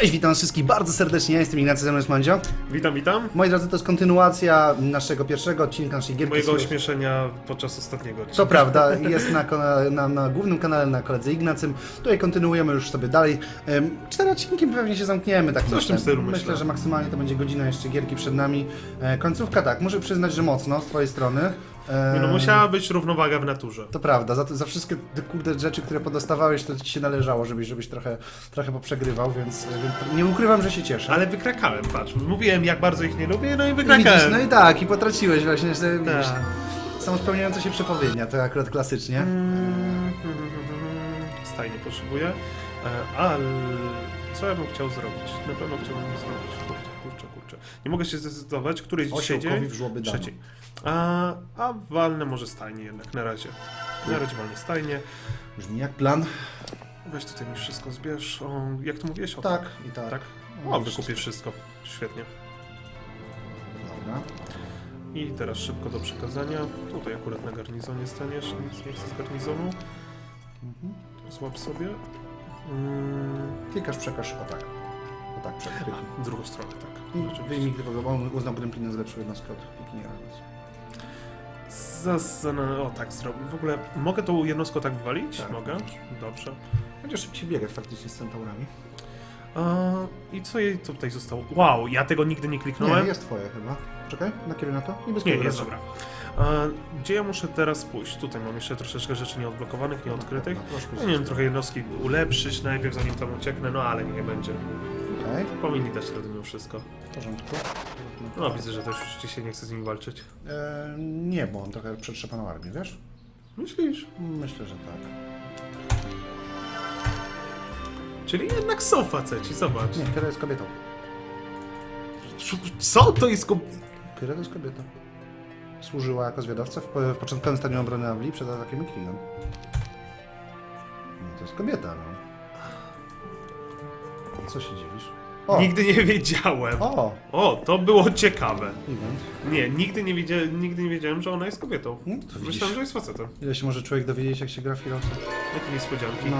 Cześć, witam wszystkich bardzo serdecznie, ja jestem Ignacy Zemres Mandzio. Witam, witam. Moi drodzy, to jest kontynuacja naszego pierwszego odcinka naszej gierki. Mojego ośmieszenia podczas ostatniego odcinka. To prawda, jest na, na, na głównym kanale na koledze Ignacym. Tutaj kontynuujemy już sobie dalej. Cztery odcinki pewnie się zamkniemy. Tak Coś w tym stylu, myślę. myślę. że maksymalnie to będzie godzina jeszcze gierki przed nami. E, Końcówka tak, muszę przyznać, że mocno z twojej strony. Nie, No musiała być równowaga w naturze. To prawda, za, za wszystkie te kurde rzeczy, które podostawałeś, to ci się należało, żebyś, żebyś trochę, trochę poprzegrywał, więc, więc nie ukrywam, że się cieszę. Ale wykrakałem, patrz. Mówiłem, jak bardzo ich nie lubię, no i I wykrakałem. widzisz, no i tak, i potraciłeś właśnie, że widzisz, Tak. są spełniające się przepowiednia, to akurat klasycznie. Mm, Stajnie potrzebuję. E, Ale co ja bym chciał zrobić? Na pewno chciałbym zrobić. Kurczę, kurczę, kurczę. Nie mogę się zdecydować, który jest dzisiaj dzień. w żłoby dano. Trzeci. A, a walnę może stajnie jednak, na razie. Na razie walnę stajnie. Brzmi jak plan. Weź tutaj mi wszystko zbierz. O, jak to mówiłeś? O, Tak, i tak. Tak? No, O, wykupię wszystko. Świetnie. Dobra. I teraz szybko do przekazania. Tutaj akurat na garnizonie staniesz, nic nie chcę z garnizonu. Mhm. Złap sobie. Mm, Klikasz, przekaż, o tak. O tak, przekaż. w drugą stronę, tak. I wyjmij bo on uznał Gremlina za lepszą jednostkę od Pikiniera. o, tak zrobię. W ogóle mogę tą jednostkę tak wywalić? Tak, mogę? możesz. Dobrze. Będzie szybciej biegać faktycznie z centaurami. A, I co jej tutaj zostało? Wow, ja tego nigdy nie kliknąłem. Nie, jest twoje chyba. Czekaj, nakieruj na to i bez Nie, jest dobra. Gdzie ja muszę teraz pójść? Tutaj mam jeszcze troszeczkę rzeczy nieodblokowanych, nieodkrytych. Troszkę Ja nie wiem, trochę jednostki ulepszyć najpierw, zanim tam ucieknę, no ale nie będzie. Okej, Powinni dać radę mimo wszystko. w porządku. No, widzę, że też już dzisiaj nie chce z nimi walczyć. E, nie, bo on trochę przetrzepaną armię, wiesz? Myślisz? Myślę, że tak. Czyli jednak są faceci, zobacz. Nie, Kyra jest kobietą. Co to jest ko... Kyra jest kobieta. Służyła jako zwiadowca w, w początkowym stadium obrony Avli przed atakiem Krigan. No, to jest kobieta, no. Co się dziwisz? O! Nigdy nie wiedziałem. O! O, to było ciekawe. Event. Nie, nigdy nie, wiedziałem, nigdy nie wiedziałem, że ona jest kobietą. No, to widzisz. Myślałem, że jest facetem. Ile się może człowiek dowiedzieć, jak się gra w Heroes'a? Jakie niespodzianki. No,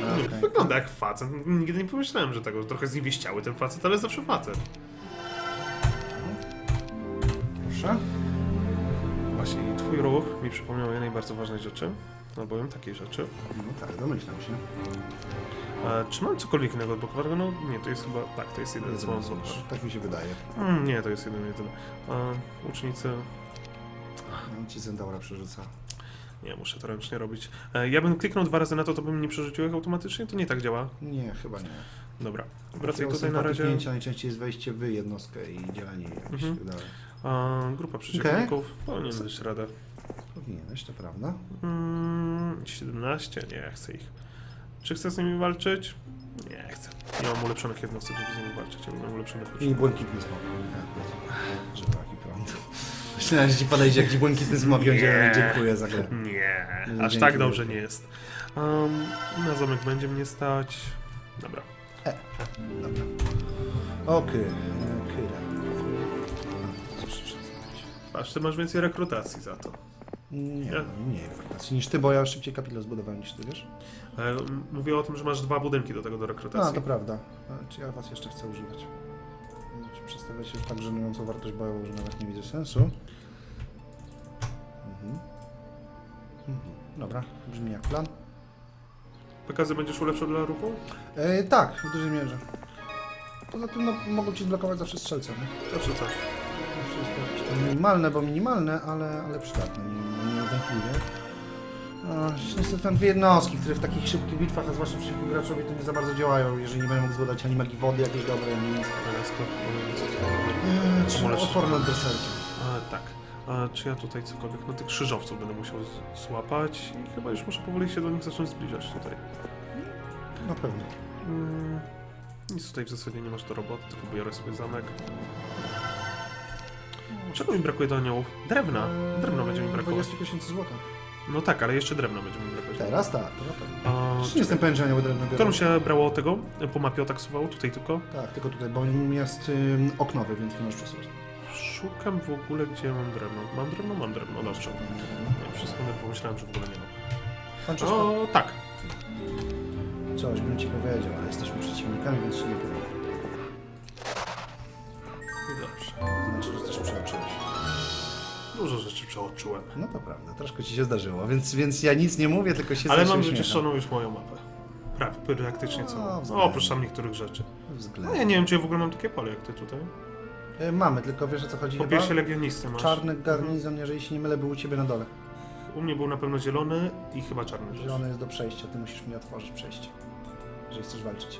dobra, Nie, okej. Wygląda jak facet. Nigdy nie pomyślałem, że tego. Trochę zniewieściały ten facet, ale zawsze facet. Proszę. Właśnie, twój ruch mi przypomniał jednej bardzo ważnej rzeczy. Albowiem takiej rzeczy. No tak, domyślam się. E, czy mam cokolwiek innego odblokowanego? No nie, to jest chyba... Tak, to jest jeden z mam odblokowany. Tak mi się wydaje. Mm, nie, to jest jeden, jeden. E, ucznicy... Ja ci Centaura przerzuca. Nie, muszę to ręcznie robić. E, ja bym kliknął dwa razy na to, to bym nie przerzucił ich automatycznie? To nie tak działa. Nie, chyba nie. Dobra, wracaj tutaj na razie. kliknięcia najczęściej jest wejście w jednostkę i dzielenie jakoś Mhm. tak dalej. E, grupa przeciwników. Powinien dać radę. Powinieneś, to prawda? Mm, 17? Nie, chcę ich. Czy chcę z nimi walczyć? Nie chcę. Nie mam ulepszonych jednostek, żeby z nimi walczyć. Nie mam ulepszonych I błękitny smok. Że taki prąd. Myślałem, że ci podejdzie jakiś błękitny smok i będzie dziękuję za grę. Nie, aż dzięki tak dobrze nie jest. Um, na zamek będzie mnie stać. Dobra. Dobra. Okej, Kyra. Patrz, ty masz więcej rekrutacji za to. Nie, Ja- mniej rekrutacji niż ty, bo ja szybciej kapitał zbudowałem niż ty, wiesz? Mówię o tym, że masz dwa budynki do tego do A, rekrutacji. to prawda. A, Czy ja was jeszcze chcę używać? Czy przedstawiacie tak żenującą wartość bojową, że nawet nie widzę sensu. Mhm. Mhm. Dobra, brzmi jak plan. Pokazy będziesz ulepszał dla ruchu? E, tak, w dużej mierze. Poza tym no, mogą ci zblokować zawsze strzelce, nie? Zawsze coś. Zawsze jest to jakieś tam minimalne, bo minimalne, ale, ale przydatne, nie, nie wątpliwie. No, niestety tam dwie jednostki, które w takich szybkich bitwach, a zwłaszcza przeciwko graczowi, to nie za bardzo działają, jeżeli nie będą mogli zbudować ani magii wody jakieś dobre, ani nic. Od berserki. A, tak. A, czy ja tutaj cokolwiek, no tych krzyżowców będę musiał z- złapać i chyba już muszę powoli się do nich zacząć zbliżać tutaj. Na pewno. Mm, nic tutaj w zasadzie nie masz do roboty, tylko biorę sobie zamek. Czego mi brakuje do aniołów? Drewna. Drewna będzie mi brakowało. 20 tysięcy złota. No tak, ale jeszcze drewna będzie mi brakować. Teraz tak, to na pewno. A, Przecież nie jestem pewien, że anioły drewno biorą. Którą się brało tego? Po mapie otaksowało? Tutaj tylko? Tak, tylko tutaj, bo jest ym, oknowy, więc nie możesz przesuwać. Szukam w ogóle, gdzie mam drewno. Mam drewno? Mam drewno, dobrze. Nie, przez chwilę pomyślałem, że w ogóle nie mam. Francesco, O, tak. coś bym ci powiedział, ale jesteśmy przeciwnikami, więc się nie powiem. Przeoczyłem. No to prawda, troszkę ci się zdarzyło, więc, więc ja nic nie mówię, tylko się Ale mam uśmiecham. wyczyszczoną już moją mapę. Prawie, praktycznie No, całą. No, względnie. oprócz tam niektórych rzeczy. No Względnie. ja nie wiem, czy ja w ogóle mam takie pole jak ty tutaj. E, Mamy, tylko wiesz o co chodzi Po chyba? pierwsze legionisty masz. Czarny garnizon, jeżeli się nie mylę, był u ciebie na dole. U mnie był na pewno zielony i chyba czarny. też. Zielony jest do przejścia, ty musisz mi otworzyć przejście, jeżeli chcesz walczyć.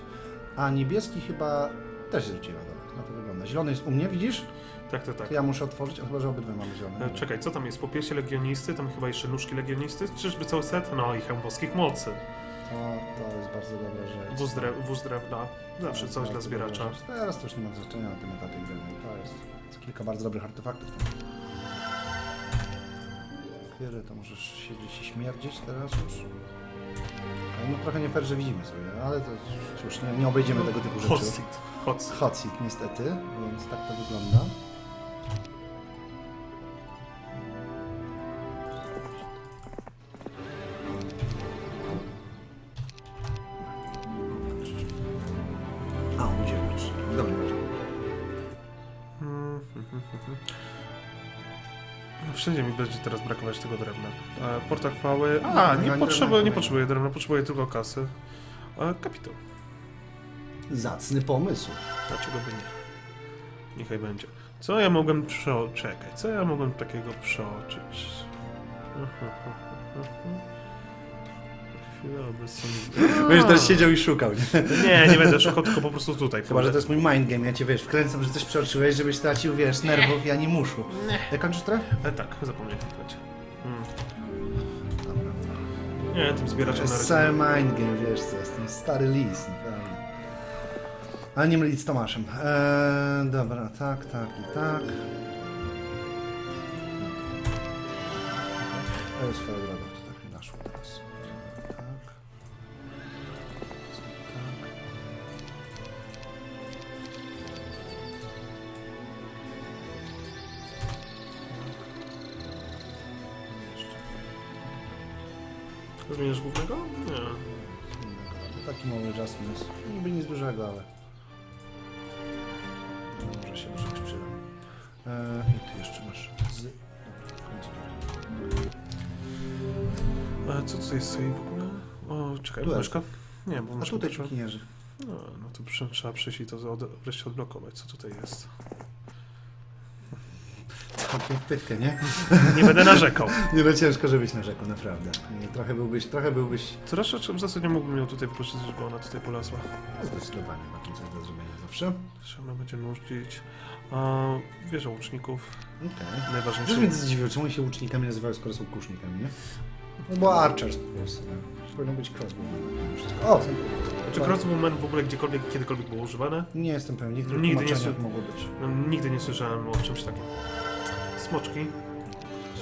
A niebieski chyba też jest u ciebie na dole, na to wygląda. Zielony jest u mnie, widzisz? Tak, tak, tak. To ja muszę otworzyć, a chyba, że obydwa mamy zielone. E, Czekaj, co tam jest? Po piersie legionisty, tam chyba jeszcze nóżki legionisty, czyżby cały set? No i hełm boskich mocy. To, to jest bardzo dobra rzecz. Wóz, dre, wóz drewna, zawsze coś dla bardzo zbieracza. dobra rzecz. Teraz to już nie ma znaczenia na tym etapie gry. no To jest, jest kilka bardzo dobrych artefaktów. Kiedy to możesz siedzieć i śmierdzić teraz już? Ale No trochę nie fair, że widzimy sobie, ale to cóż, nie, nie obejdziemy tego typu rzeczy. Hot seat. Hot seat. Hot seat niestety, więc tak to wygląda. Tego drewna. E, Porta chwały. A, nie nie potrzebuję, drewna nie nie potrzebuję drewna, potrzebuję tylko kasy. E, kapitał. Zacny pomysł. Dlaczego by nie? Niechaj będzie. Co ja mogłem przeoczekać? Co ja mogłem takiego przeoczyć? Chwila obecności. Też siedział i szukał, nie? Nie, nie będę szukał, tylko po prostu tutaj. Chyba, że to jest mój mind game, ja cię wiesz, wkręcam, że coś przeoczyłeś, żebyś stracił, wiesz, nerwów i animuszu. Jak kończysz trochę? E, tak, zapomniałem. Nie, tym To zbieraczem na jest razie. cały mind game, wiesz co, jestem stary lis, naprawdę. Ale nie mylić z Tomaszem. Eee, dobra, tak, tak i tak. To jest swoja droga, Zmieniasz głównego? Nie. innego. Taki mały adjustment. Niby nic dużego, ale... Może się może przyda. Eee, I ty jeszcze masz z... Dobra, tury. A co tutaj stoi w ogóle? O, czekaj, Tu myszka? Nie, bo A myszka tutaj pikinierzy. No, no to przy- trzeba przyjść i to od, wreszcie odblokować, co tutaj jest. W pytkę, nie? Nie będę narzekał. Nie no ciężko, żebyś narzekał, naprawdę. Trochę byłbyś, trochę byłbyś... Zresztą w zasadzie mógłbym ją tutaj wykorzystać, żeby ona tutaj polazła. Zdecydowanie ma tu coś do zrobienia zawsze. Się ona będzie nudzić. A, wieża łuczników, Okej. Najważniejsze. mnie zdziwiło, czemu się łucznikami nazywają, skoro są kusznikami, nie? No bo archers po prostu, nie? Powinno być crossbow. Wszystko. O! Czy crossbowman w ogóle gdziekolwiek, kiedykolwiek było używane? Nie jestem pewien, niektórych Nigdy nie tłumaczeniach sły- mogło być. No, nigdy nie słyszałem o czymś takim. Smoczki.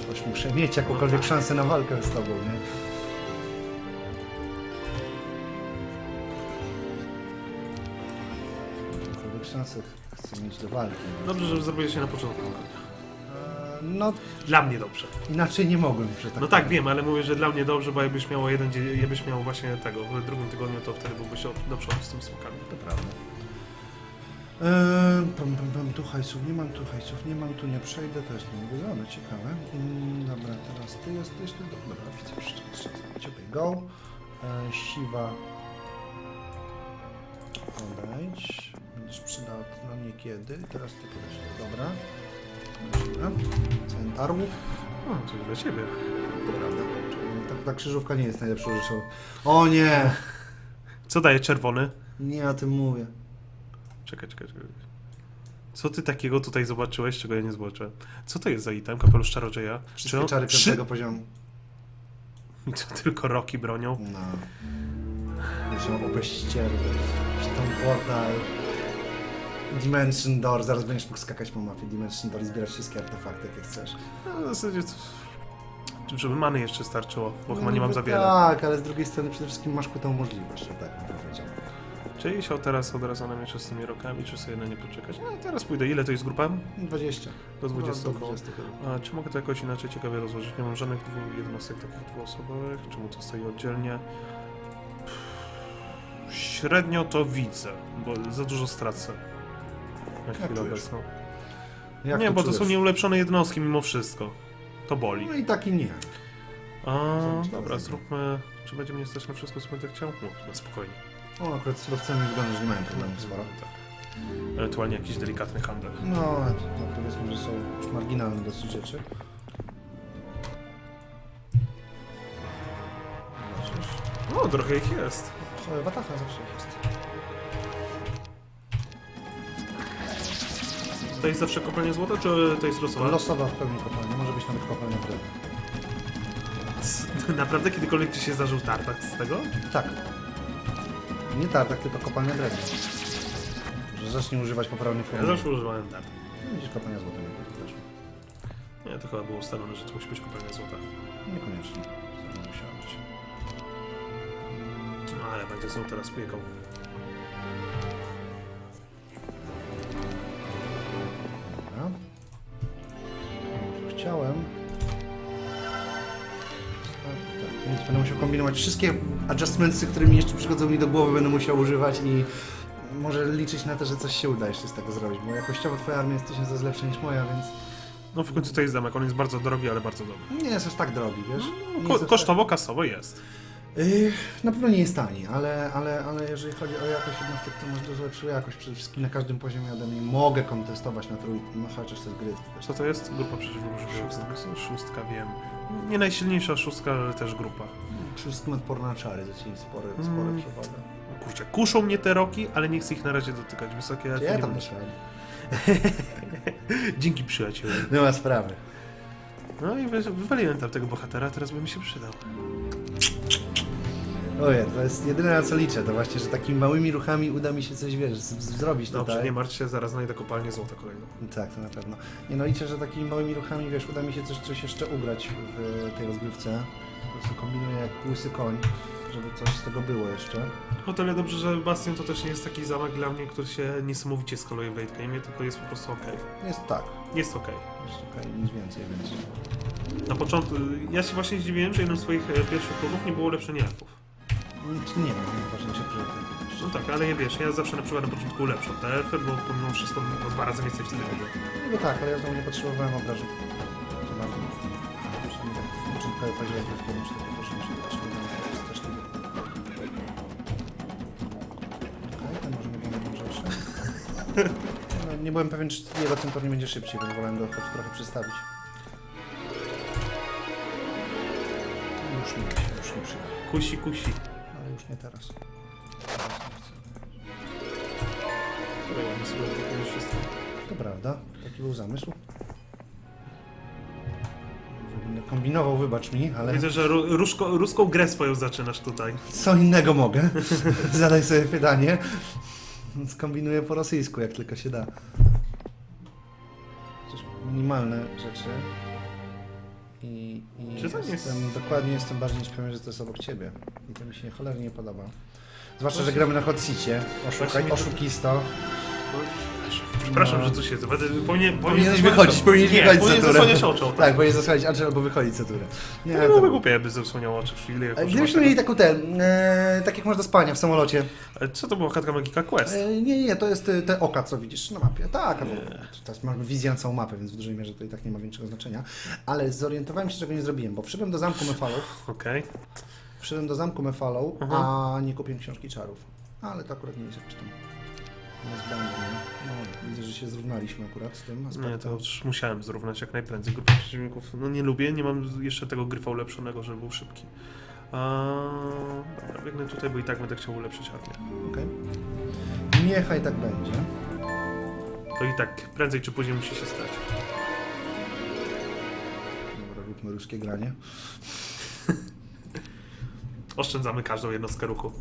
Coś muszę mieć jakąkolwiek szansę na walkę z tobą, nie? Jakąkolwiek szansę chcę mieć do walki. Dobrze, że zrobiłeś się na początku. Eee, No, Dla mnie dobrze. inaczej nie mogłem, że tak No tak, wiem, ale mówię, że dla mnie dobrze, bo jakbyś miał jeden dzień, jakbyś miał właśnie tego w drugim tygodniu, to wtedy byłbyś od- do przodu z tymi smokami. To prawda. Eee, pam, pam, pam, tu hajsów nie mam, tu hajsów nie mam, tu nie przejdę, to jest niewygodne, ciekawe. Mm, dobra, teraz ty jesteś, ty, dobra, widzę, jeszcze Ciebie go. Eee, siwa. Podejdź. Będziesz przydatna niekiedy. Teraz ty podejdź, dobra. Dobra. Centarłów. O, coś dla ciebie. Prawda. Ta, ta krzyżówka nie jest najlepszą rzeczą. O nie! Co daje czerwony? Nie o tym mówię. Czekaj, czekaj, czekaj. Co ty takiego tutaj zobaczyłeś, czego ja nie zobaczyłem? Co to jest za item? Kapelusz czarodzieja? Wszystkie on- czary Trzy- piątego poziomu. I co, tylko roki bronią? No. Muszę obeścierły. Tą portal. Dimension Door. Zaraz będziesz mógł skakać po mapie Dimension Door i zbierać wszystkie artefakty, jakie chcesz. No, w zasadzie to... Żeby many jeszcze starczyło, bo chyba No nie mam za wiele. Tak, ale z drugiej strony przede wszystkim masz ku tę możliwość, że tak bym powiedział. Czy się teraz od razu na miecz z tymi rokami, czy sobie na nie poczekać? A teraz pójdę. Ile to jest grupa? 20. Do 20 No, do około. 20 chyba. A czy mogę to jakoś inaczej ciekawie rozłożyć? Nie mam żadnych dwu, jednostek takich dwuosobowych. Czemu to stoi oddzielnie? Średnio to widzę, bo za dużo stracę. Na chwilę czujesz? obecną. Jak nie, bo to czujesz? są nieulepszone jednostki mimo wszystko. To boli. No i tak i nie. A, dobra, zróbmy... Czy będzie mnie stać na wszystko, co będę chciał? No, na spokojnie. O, akurat z surowcami wygląda, że nie mają problemu sporo. Tak. Ewentualnie jakiś delikatny handel. No, to powiedzmy, że są już marginalne dosyć rzeczy. Zobaczysz. No, trochę ich jest. E, Watacha zawsze jest. To jest zawsze kopalnia złota, czy to jest losowa? Losowa w pełni kopalnia, może być nawet kopalnia drewna. Naprawdę kiedykolwiek ci się zdarzył tartak z tego? Tak. Nie tartak, tylko kopalnia drewna. Że zacznij używać poprawnych Ja form. zawsze używałem tartak. Widzisz, kopalnia złota nie też. Nie, to chyba było ustalone, że to musi być kopalnia złota. Niekoniecznie. To musiało być. No, ale będzie są teraz pieką. Dobra. Co Chciałem. Tak, tak, Więc będę musiał kombinować wszystkie adjustmentsy, które mi jeszcze przychodzą mi do głowy, będę musiał używać i może liczyć na to, że coś się uda jeszcze z tego zrobić, bo jakościowo twoja armia jest tysiąc razy lepsza niż moja, więc No w końcu to jest zamek, on jest bardzo drogi, ale bardzo dobry. nie jest aż tak drogi, wiesz? Nie Ko jest aż kosztowo, kasowo jest. Tak... Yy, na pewno nie jest tani, ale, ale, ale jeżeli chodzi o jakość jednostek, to masz dużo lepszą jakość. Przede wszystkim na każdym poziomie ode mnie mogę kontestować na trójkę, no chociaż to jest gry. Co to jest? Grupa przeciwróżników. Szóstka. Szóstka, wiem. Nie najsilniejsza szóstka, ale też grupa. Wszystkim odporna na czary, zaczęli spore, Mm. spore przewagę. O Kurczę, kuszą mnie te roki, ale nie chcę ich na razie dotykać. Wysokie ja nie tam doszedłem? Dzięki przyjacielu. Nie ma sprawy. No i wy- wywaliłem tam tego bohatera, teraz by mi się przydał. Ojej, to jest jedyne na co liczę, to właśnie, że takimi małymi ruchami uda mi się coś, wiesz, zrobić Dobrze, tutaj. nie martw się, zaraz znajdę kopalnię złota kolejną. Tak, to na pewno. Nie no, liczę, że takimi małymi ruchami, wiesz, uda mi się coś, coś jeszcze ugrać w tej rozgrywce. Prostu kombinuję jak łysy koń, żeby coś z tego było jeszcze. O tyle dobrze, że Bastion to też nie jest taki zamek dla mnie, który się niesamowicie skaluje w late game, tylko jest po prostu ok. Jest tak, Jest ok. jest okej, nic więcej, więc... Na początku, ja się właśnie zdziwiłem, że jednym z swoich e, pierwszych ruchów nie było ulepszenie elfów. Nic nie wiem, ważniejsze priorytety. No tak, ale nie wiesz, ja zawsze na przykład na początku ulepszam te elfy, bo pomimo wszystko dwa razy więcej wtedy. No tak, ale ja znowu nie potrzebowałem obrażeń. Przynajmniej tak jak w kierunku tego proszę, że to jest strasznie Okej, ten może nie będzie mądrzejszy. No, nie byłem pewien, czy jego centur nie będzie szybciej, więc wolałem go choć trochę przystawić. Już nie, już nie przyda. Kusi, kusi. Ale już nie teraz. Dobra, ja sobie to wszystko. To prawda, taki był zamysł. Kombinował, wybacz mi, ale Widzę, że ru, ruszko, ruską grę swoją zaczynasz tutaj. co innego mogę. Zadaj sobie pytanie. Skombinuję po rosyjsku, jak tylko się da. Minimalne rzeczy. I, i Czy to nie jestem, jest- dokładnie jestem bardziej niż pewien, że to jest obok ciebie. I to mi się cholernie nie podoba. Zwłaszcza, że gramy na hot seacie. Oszukaj, Właśnie mi to- oszukisto. No, Przepraszam, No. że tu siedzę. Będę, powinien, Powinieneś wychodzić, oczy. powinieneś nie, wychodzić powinien za turę. zasłaniać oczą. Tak. Tak, powinien zasłaniać Angel albo wychodzić za turę. Nie, Nie, to byłoby był- głupie, jakby zasłaniał oczy w chwili. Jak E, używasz Gdybyśmy mieli taką ten, e, tak jak masz do spania w samolocie. Ale Co to była Chatka Magika Quest? E, nie, nie, to jest e, te oka, co widzisz na mapie. Tak, albo mamy wizję na całą mapę, więc w dużej mierze to i tak nie ma większego znaczenia. Ale zorientowałem się, czego nie zrobiłem, bo wszedłem do zamku Mefalów, Okej. wszedłem do zamku Mefalą, Mhm. a nie kupiłem książki czarów. Ale to akurat nie jest jakoś tam niezbędne. No, widzę, że się zrównaliśmy akurat z tym Nie, aspektem. to już musiałem zrównać jak najprędzej. Grupę przeciwników no nie lubię, nie mam jeszcze tego gryfa ulepszonego, żeby był szybki. A, dobra, biegnę tutaj, bo i tak będę chciał ulepszyć armię. Okej. Niechaj tak będzie. To i tak prędzej czy później musi się stać. Dobra, róbmy ruskie granie. Oszczędzamy każdą jednostkę ruchu.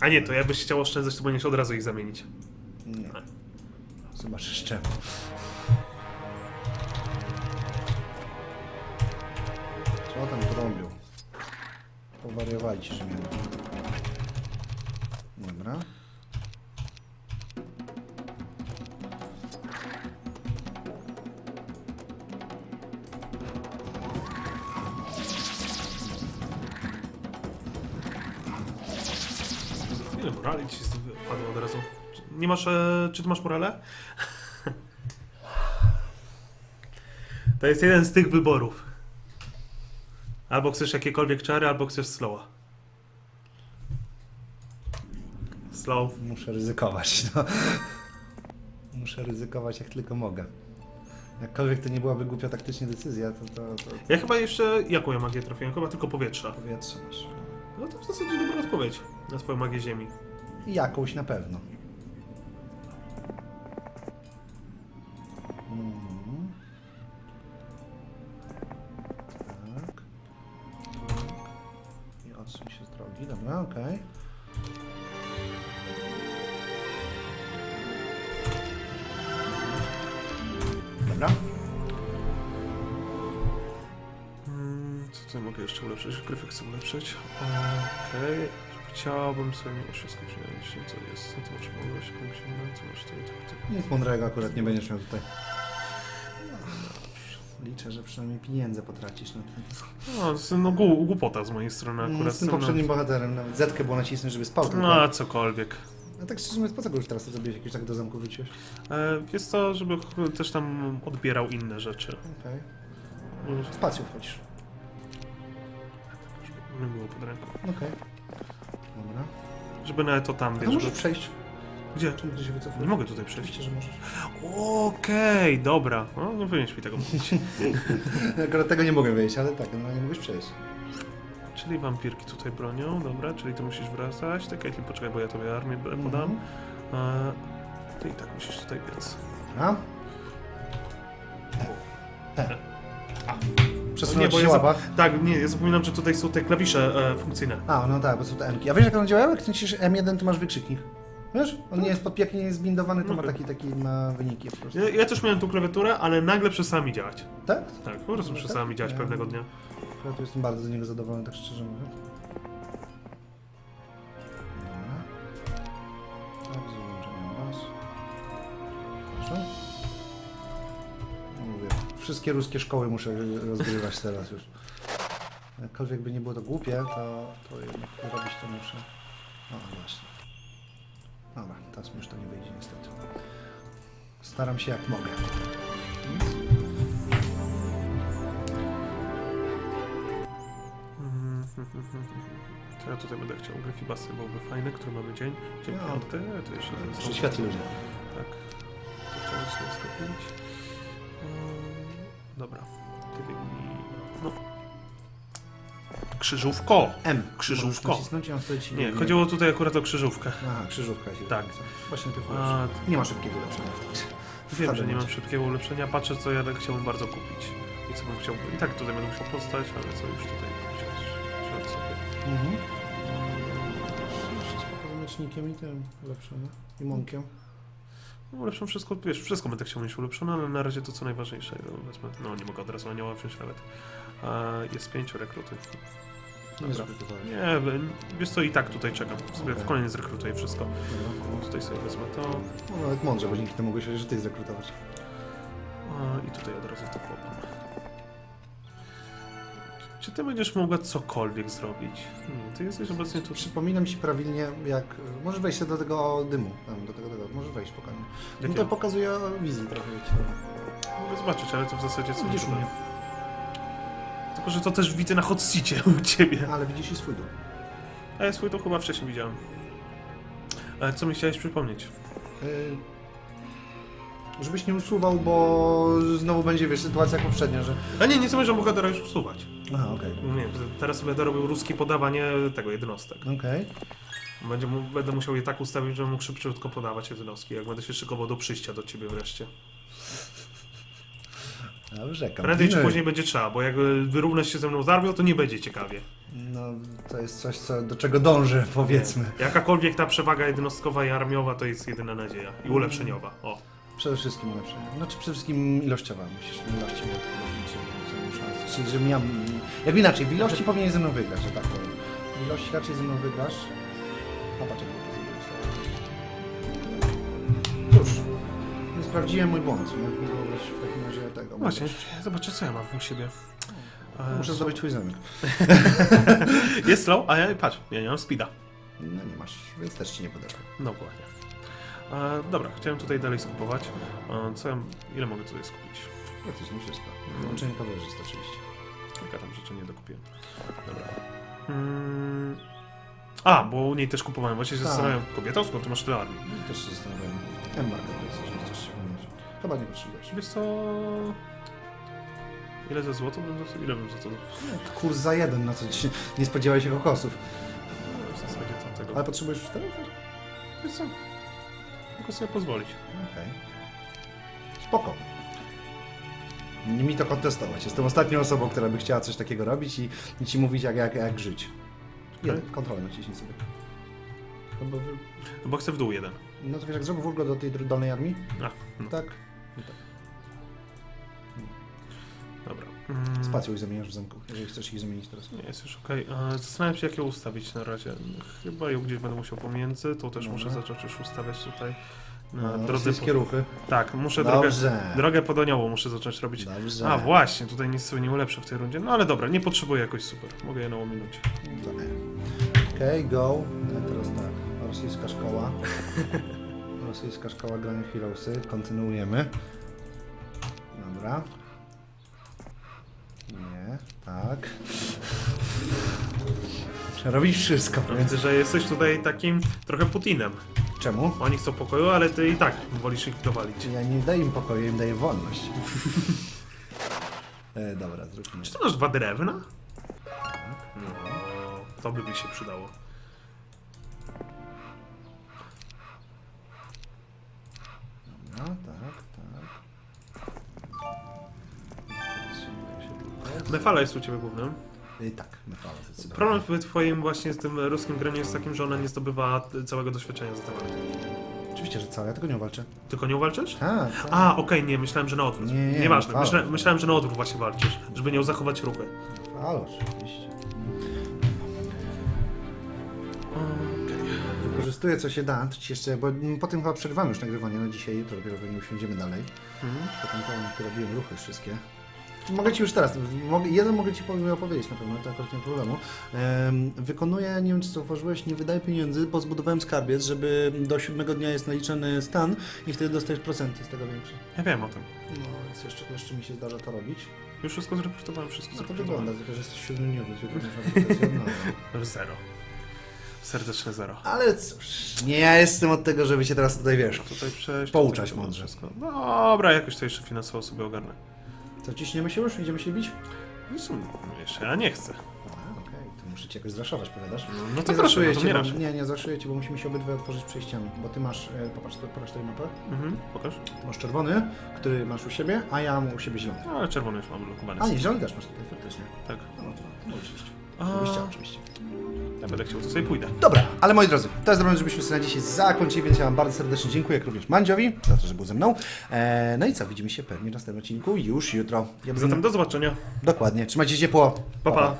A nie, to jakbyś chciał oszczędzać, to powinieneś od razu ich zamienić. Nie. Zobaczysz czemu. Co tam tu robią? Powariowali ci Rzymianie. Dobra. Nie masz, e, czy ty masz morale? To jest jeden z tych wyborów. Albo chcesz jakiekolwiek czary, albo chcesz slowa. Slow. Muszę ryzykować, no. Muszę ryzykować jak tylko mogę. Jakkolwiek to nie byłaby głupia taktycznie decyzja, to, to, to Ja chyba jeszcze... Jaką ja magię trafiłem? Chyba tylko powietrza. powietrze masz. No to w zasadzie dobra odpowiedź na twoją magię ziemi. Jakąś na pewno. Dobra, okej. Dobra. Mm, Co tutaj mogę jeszcze ulepszyć? Gryfy chcę ulepszyć. Okej. Chciałbym sobie wszystko wziąć, co jest. Co ty masz mądrość, komuś co masz tutaj, tak. Nic mądrego akurat nie będziesz miał tutaj. Liczę, że przynajmniej pieniądze potracisz na tym. No, to jest no głu- głupota z mojej strony akurat. Mm, Z tym no, poprzednim bohaterem nawet Zetkę było nacisnąć, żeby spał tylko. No, a cokolwiek. A tak szczerze mówiąc, po co go już teraz to zrobiłeś? Jakoś tak do zamku wróciłeś? E, jest to, żeby ch- też tam odbierał inne rzeczy. Okej. Spacją wchodzisz. Nie było pod ręką. Okej. Dobra. Żeby nawet to tam, wiesz, to możesz żeby... przejść. Gdzie? Czemu ty się wycofujesz? Nie mogę tutaj przejść. Oczywiście, że możesz. Okej, dobra. No, nie powinieneś mi tego mówić. Akurat tego nie mogę wejść, ale tak, no nie mogłeś przejść. czyli wampirki tutaj bronią, dobra, czyli ty musisz wracać. Tak, Caitlyn, poczekaj, bo ja tobie armię b- podam. Mhm. E, ty i tak musisz tutaj biec. Dobra. Nie, Przesunąć bo się ja łapa. Tak, nie, ja zapominam, że tutaj są te klawisze e, funkcyjne. A, no tak, bo są te M-ki. A wiesz jak one działają? Jak naciśniesz M1, to masz wykrzyknik. Wiesz? On nie jest podpięknie, nie jest zbindowany, to ma Okej. taki, taki ma wyniki po prostu. Ja, ja też miałem tu klawiaturę, ale nagle przestała mi działać. Tak? Tak, po prostu przestała mi działać Ja- pewnego dnia. Ja tu jestem bardzo z niego zadowolony, tak szczerze mówiąc. Dobra. Tak, z wyłączeniem was. Proszę. No Mówię, wszystkie ruskie szkoły muszę rozgrywać teraz już. Jakkolwiek by nie było to głupie, to, to jednak robić to muszę. No właśnie. Dobra, teraz mi już to nie wyjdzie niestety. Staram się jak mogę. To ja tutaj będę chciał Gryfibasy, byłby fajny, który mamy dzień. Dzień No. piąty, to jeszcze światli ludzie. Tak. To chciałem sobie zrobić. Krzyżówko! M. Krzyżówko. Możesz nacisnąć i on wtedy ci Nie, chodziło tutaj akurat o krzyżówkę. Aha, krzyżówka się Tak. Właśnie ty A, Nie ma szybkiego ulepszenia. wiem, że nie mam szybkiego ulepszenia. Patrzę, co ja chciałbym bardzo kupić. I co bym chciał. I tak tutaj będę musiał postać, ale co już tutaj chcieć wziąć sobie. Mhm. Wszystko poza miecznikiem i tym ulepszone. I mąkiem. No, ulepszą wszystko, wiesz, wszystko będę chciał mieć ulepszone, ale na razie to co najważniejsze. No, wezmę, no nie mogę od razu anioła wziąć nawet. A, jest pięciu rekrutów. Nie zrekrutowałeś. Nie, wiesz co, i tak tutaj czekam. Sobie Okej. w kolejny zrekrutuję wszystko. Tutaj sobie wezmę to. No, nawet mądrze, bo dzięki temu mogłeś że ty zrekrutować. I tutaj od razu to podam. Czy ty będziesz mogła cokolwiek zrobić? Hmm, ty jesteś obecnie tu. Przypominam ci prawidłnie, jak... Możesz wejść do tego dymu. Tam, do tego, tego. Możesz wejść spokojnie. No to pokazuje wizji trochę. Mogę zobaczyć, ale to w zasadzie co Widzisz mnie. Tylko, że to też widzę na hot seacie u ciebie. Ale widzisz i swój dół. A ja swój to chyba wcześniej widziałem. Ale co mi chciałeś przypomnieć? Yy, żebyś nie usuwał, bo znowu będzie, wiesz, sytuacja jak poprzednia, że... A nie, nie zamierzam bohatera już usuwać. Aha, okej. Nie, teraz sobie dorobił ruskie podawanie tego jednostek. Okej. Będzie mu, będę musiał je tak ustawić, żebym mógł szybciutko podawać jednostki, jak będę się szykował do przyjścia do ciebie wreszcie. Dobrze, Prędzej czy kampinuj. później będzie trzeba, bo jak wyrównasz się ze mną z armią, to nie będzie ciekawie. No, to jest coś, co, do czego dążę, powiedzmy. Jakakolwiek ta przewaga jednostkowa i armiowa to jest jedyna nadzieja. I ulepszeniowa. O. Przede wszystkim ulepszenie. Znaczy przede wszystkim ilościowa. Musisz ilości mieć. Czyli żebym ja... Jakby inaczej, w ilości powinieneś ze mną wygrać, że tak powiem. W ilości raczej ze mną wygrasz. A sprawdziłem mój błąd. Wyobraź w takim razie tego. Właśnie, zobaczę co ja mam u siebie. E, Muszę zdobyć twój zamek. Jest slow, a ja patrz, ja nie mam speeda. No nie masz, więc też ci nie podeszło. Dokładnie. E, dobra, chciałem tutaj dalej skupować. E, co ja, ile mogę tutaj skupić? Praktycznie wszystko. Wyłączenie kawerzysty oczywiście. Kilka tam rzeczy nie dokupiłem. Dobra. Mm. A, bo u niej też kupowałem. Właśnie się Tak. zastanawiam, kobietą, skąd ty masz tyle armii? No, Też się zastanawiam. M-Market to jest, Chyba nie potrzebujesz. Wiesz co... Ile za złoto bym dostał? Ile bym za to... No, Kurs za jeden, na co ci nie spodziewałeś się kokosów. No, w zasadzie tamtego... Ale potrzebujesz czterech? Wiesz co? Mogę sobie pozwolić. Okej. Spoko. Nie mi to kontestować. Jestem ostatnią osobą, która by chciała coś takiego robić i, i ci mówić, jak, jak, jak żyć. Jeden, kontrolę naciśnij sobie. No, bo, wy- Bo chcę w dół jeden. no to wiesz, jak zrobił Wulgo do tej dr- dolnej armii? A, no, Tak. Dobra. Mm. Spacją ich zamieniasz w zamku, jeżeli chcesz ich zamienić teraz. Nie, jest już okej. E, Zastanawiam się, jak ją ustawić na razie. Chyba ją gdzieś będę musiał pomiędzy. To też Dobra. muszę zacząć już ustawiać tutaj. Na No, drodze rosyjskie po... ruchy. Tak, muszę drogę, drogę podoniową muszę zacząć robić. Dobrze. A właśnie, tutaj nic sobie nie ulepszę w tej rundzie. No ale dobra, nie potrzebuję jakoś super. Mogę je na ominąć. E. Okej, go. A teraz tak. Rosyjska szkoła. Rosyjska szkoła grania w Heroesy. Kontynuujemy. Dobra. Nie, tak. Robisz wszystko. No, widzę, że jesteś tutaj takim trochę Putinem. Czemu? Oni chcą pokoju, ale ty i tak wolisz ich dowalić. Ja nie daję im pokoju, im daję wolność. e, dobra, zróbmy. Czy ty masz dwa drewna? No, to by mi się przydało. No, tak, tak. Tylko. Mefala jest u ciebie głównym. I tak, metala zdecydowanie. Problem w twoim właśnie z tym ruskim graniu jest takim, że ona nie zdobywa całego doświadczenia za temat. Oczywiście, że całe, ja tego nie walczę. Tylko nie walczysz? Tak, tak. A, okej, nie, myślałem, że na odwrót. Nie, nie, Nieważne, myśla, myślałem, że na odwrót właśnie walczysz, żeby nią zachować ruchy. Ale oczywiście. Wykorzystuję co się da, to ci jeszcze, bo potem chyba przerwamy już nagrywanie na dzisiaj, jutro dopiero pewnie usiądziemy dalej. Mhm. Potem to robiłem ruchy wszystkie. Mogę ci już teraz, mogę, jeden mogę ci opowiedzieć na pewno, to akurat nie ma problemu. Em, wykonuję, nie wiem czy zauważyłeś, nie wydaję pieniędzy, bo zbudowałem skarbiec, żeby do siódmego dnia jest naliczony stan i wtedy dostajesz procenty z tego większe. Ja wiem o tym. No więc jeszcze, jeszcze mi się zdarza to robić. Już wszystko zreportowałem, wszystko No to wygląda, tylko że jesteś siódmodniowy, więc jutro masz aplikację. Zero. Serdeczne zero. Ale cóż, nie ja jestem od tego, żeby cię teraz tutaj, wiesz, Tutaj przejść. Pouczać tutaj mądrze. Wszystko. Dobra, jakoś to jeszcze finansowo sobie ogarnę. co ciśniemy się już? Idziemy się bić? No w sumie, jeszcze ja nie chcę. A, okej, to muszę cię jakoś zraszować, powiadasz? No to nie proszę, zraszuję no to cię, nie bo, nie, nie zraszuję cię, bo musimy się obydwa otworzyć przejściami, bo ty masz, e, popatrz, pokaż tutaj mapę, Mhm, pokaż. ty masz czerwony, który masz u siebie, a ja mam u siebie zielony. No, ale czerwony już mam blokowany. A nie, zielony też masz tutaj, faktycznie. Tak. No, no to, to możesz iść. Oczywiście, oczywiście. ja będę chciał, to sobie pójdę. Dobra, ale moi drodzy, to jest moment, żebyśmy sobie na dzisiaj zakończyli, więc ja Wam bardzo serdecznie dziękuję, jak również Mandziowi, za to, że był ze mną. E, no i co, widzimy się pewnie w następnym odcinku już jutro. Ja bym- Zatem do zobaczenia. Dokładnie, trzymajcie się ciepło. Pa, pa.